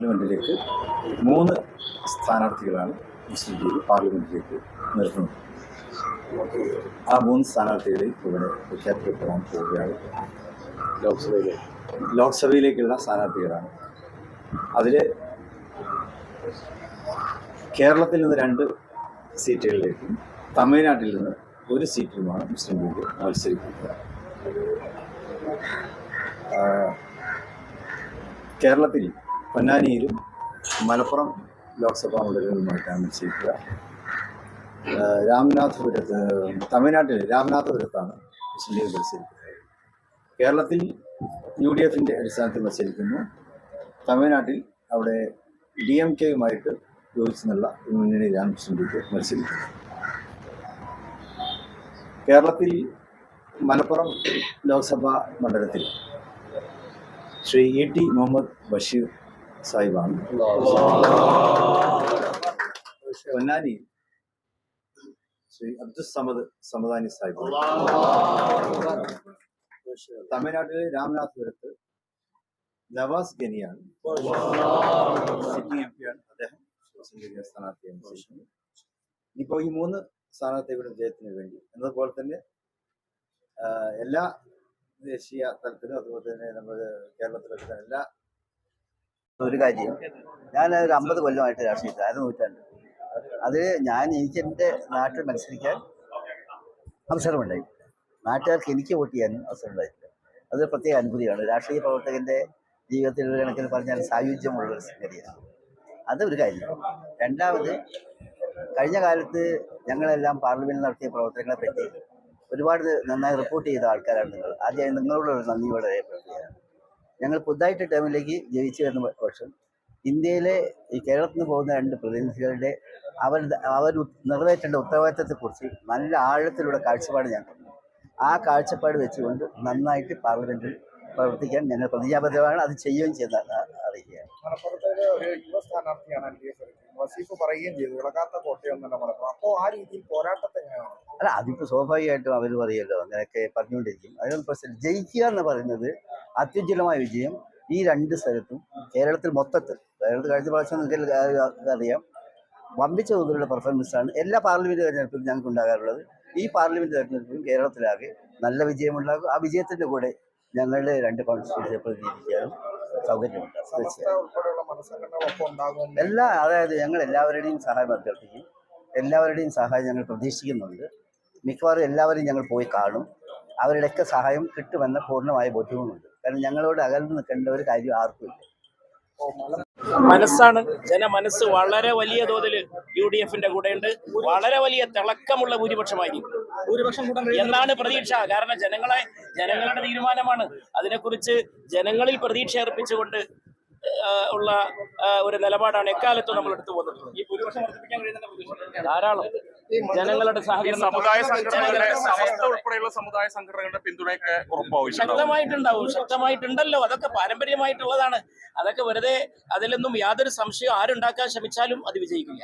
പാർലമെന്റിലേക്ക് മൂന്ന് സ്ഥാനാർത്ഥികളാണ് മുസ്ലിം ലീഗ് പാർലമെന്റിലേക്ക് നിർത്തുന്നത്. ആ മൂന്ന് സ്ഥാനാർത്ഥികളെ ഇവിടെ പ്രഖ്യാപിക്കപ്പെടാൻ പോവുകയാണ്. ലോക്സഭയിലെ ലോക്സഭയിലേക്കുള്ള സ്ഥാനാർത്ഥികളാണ്. അതിൽ കേരളത്തിൽ നിന്ന് രണ്ട് സീറ്റുകളിലേക്കും തമിഴ്നാട്ടിൽ നിന്ന് ഒരു സീറ്റിലുമാണ് മുസ്ലിം ലീഗ് മത്സരിക്കുന്നത് കേരളത്തിൽ പൊന്നാനിയിലും മലപ്പുറം ലോക്സഭാ മണ്ഡലങ്ങളുമായിട്ടാണ് ആ, രാമനാഥപുരത്ത് തമിഴ്നാട്ടിൽ രാമനാഥപുരത്താണ് മുസ്ലിം ലീഗ് മത്സരിക്കുന്നത്. കേരളത്തിൽ യു ഡി എഫിന്റെ അടിസ്ഥാനത്തിൽ മത്സരിക്കുന്നു. തമിഴ്നാട്ടിൽ അവിടെ ഡി എം കെയുമായിട്ട് യോജിച്ച് ഒരു മുന്നണിയിലാണ് മുസ്ലിം ലീഗ് മത്സരിക്കുന്നത്. കേരളത്തിൽ മലപ്പുറം ലോക്സഭാ മണ്ഡലത്തിൽ ശ്രീ ഇ ടി മുഹമ്മദ് ബഷീർ സാഹിബാണ്. പൊന്നാനി ശ്രീ അബ്ദുൽ സമദ് സമദാനി സാഹിബ്. തമിഴ്നാട്ടിലെ രാമനാഥപുരത്ത് നവാസ് ഗനിയാണ് സിറ്റിംഗ് എം പിയാണ് അദ്ദേഹം ലീഗ് സ്ഥാനാർത്ഥിയാണ്. ഇപ്പോൾ ഈ മൂന്ന് സ്ഥാനാർത്ഥികളുടെ വിജയത്തിന് വേണ്ടി എന്നതുപോലെ തന്നെ എല്ലാ ദേശീയ തലത്തിലും അതുപോലെ തന്നെ നമ്മുടെ കേരളത്തിലൊക്കെ എല്ലാ ഒരു കാര്യം. ഞാൻ ഒരു അമ്പത് കൊല്ലമായിട്ട് രാഷ്ട്രീയത്തിൽ അര നൂറ്റാണ്ട്. അത് ഞാൻ എനിക്ക് എന്റെ നാട്ടിൽ മത്സരിക്കാൻ അവസരമുണ്ടായി. നാട്ടുകാർക്ക് എനിക്ക് വോട്ട് ചെയ്യാനും അവസരമുണ്ടായിട്ടില്ല. അതൊരു പ്രത്യേക അനുഭൂതിയാണ്. രാഷ്ട്രീയ പ്രവർത്തകന്റെ ജീവിതത്തിൽ ഒരു കണക്കിൽ പറഞ്ഞാൽ സായുജ്യമുള്ള ഒരു സംഗതിയാണ്. അത് ഒരു കാര്യം. രണ്ടാമത് കഴിഞ്ഞ കാലത്ത് ഞങ്ങളെല്ലാം പാർലമെന്റിൽ നടത്തിയ പ്രവർത്തനങ്ങളെ പറ്റി ഒരുപാട് നന്നായി റിപ്പോർട്ട് ചെയ്ത ആൾക്കാരാണ് നിങ്ങൾ. ആദ്യം നിങ്ങളോടുള്ള നന്ദിയോടെ രേഖപ്പെടുത്തുകയാണ് ഞങ്ങൾ പുതുതായിട്ട് ടേമിലേക്ക് ജയിച്ചു വരുന്ന പക്ഷം ഇന്ത്യയിലെ ഈ കേരളത്തിൽ നിന്ന് പോകുന്ന രണ്ട് പ്രതിനിധികളുടെ അവർ അവർ നിറവേറ്റേണ്ട ഉത്തരവാദിത്തത്തെക്കുറിച്ച് നല്ല ആഴത്തിലുള്ള കാഴ്ചപ്പാട് ഞാൻ ആ കാഴ്ചപ്പാട് വെച്ചുകൊണ്ട് നന്നായിട്ട് പാർലമെന്റിൽ പ്രവർത്തിക്കാൻ ഞങ്ങൾ പ്രതിജ്ഞാബദ്ധമാണ് അത് ചെയ്യുകയും ചെയ്ത ഒരു യുവ സ്ഥാനാർത്ഥിയാണ് എൽ ഡി എഫ് വസീഫ് പറയുകയും ചെയ്തു ഇളകാത്ത കോട്ടയൊന്നല്ല മലപ്പുറം. അപ്പോൾ ആ രീതിയിൽ പോരാട്ടത്തെ എങ്ങനെയാണ്? അല്ല അതിപ്പോൾ സ്വാഭാവികമായിട്ടും അവർ പറയുമല്ലോ അങ്ങനെയൊക്കെ പറഞ്ഞുകൊണ്ടിരിക്കും. അതിനൊന്നും പ്രശ്നം ജയിക്കുക എന്ന് പറയുന്നത് അത്യുജ്വലമായ വിജയം ഈ രണ്ട് സ്ഥലത്തും കേരളത്തിൽ മൊത്തത്തിൽ. കേരളത്തിൽ കഴിഞ്ഞ പ്രാവശ്യം നിങ്ങൾക്ക് അറിയാം. വമ്പിച്ച തോതിലുള്ള പെർഫോമൻസാണ് എല്ലാ പാർലമെന്റ് തെരഞ്ഞെടുപ്പിലും ഞങ്ങൾക്ക് ഉണ്ടാകാറുള്ളത്. ഈ പാർലമെന്റ് തെരഞ്ഞെടുപ്പിലും കേരളത്തിലാകെ നല്ല വിജയമുണ്ടാകും. ആ വിജയത്തിന്റെ കൂടെ ഞങ്ങളുടെ രണ്ട് കോൺസ്റ്റിറ്റ്യൂൻസിയെ പ്രതിനിധീകരിക്കാനും സൗകര്യമുണ്ട്. എല്ലാ അതായത് ഞങ്ങൾ എല്ലാവരുടെയും സഹായം അഭ്യർത്ഥിക്കും. എല്ലാവരുടെയും സഹായം ഞങ്ങൾ പ്രതീക്ഷിക്കുന്നുണ്ട്. മിക്കവാറും എല്ലാവരും ഞങ്ങൾ പോയി കാണും. അവരുടെയൊക്കെ സഹായം കിട്ടുമെന്ന പൂർണമായ ബോധ്യവുമുണ്ട്. കാരണം ഞങ്ങളോട് അകന്നു നിൽക്കേണ്ട ഒരു കാര്യം ആർക്കുമില്ല മനസ്സാണ്. ജന മനസ്സ് വളരെ വലിയ തോതിൽ യു ഡി എഫിന്റെ കൂടെയുണ്ട്. വളരെ വലിയ തിളക്കമുള്ള ഭൂരിപക്ഷമായിരിക്കും. ഭൂരിപക്ഷം എന്നാണ് പ്രതീക്ഷ. കാരണം ജനങ്ങളെ ജനങ്ങളുടെ തീരുമാനമാണ്. അതിനെക്കുറിച്ച് ജനങ്ങളിൽ പ്രതീക്ഷ അർപ്പിച്ചുകൊണ്ട് ഉള്ള ഒരു നിലപാടാണ് എക്കാലത്തും നമ്മൾ എടുത്തു പോകുന്നത് ധാരാളം. ജനങ്ങളുടെ സഹകരണം സമുദായ സംഘടനകളുടെ സമസ്ത ഉൾപ്പെടെയുള്ള സമുദായ സംഘടനകളുടെ പിന്തുണയൊക്കെ ഉറപ്പാവും ശക്തമായിട്ടുണ്ടാവും ശക്തമായിട്ടുണ്ടല്ലോ. അതൊക്കെ പാരമ്പര്യമായിട്ടുള്ളതാണ്. അതൊക്കെ വെറുതെ അതിലൊന്നും യാതൊരു സംശയം ആരുണ്ടാക്കാൻ ശ്രമിച്ചാലും അത് വിജയിക്കില്ല.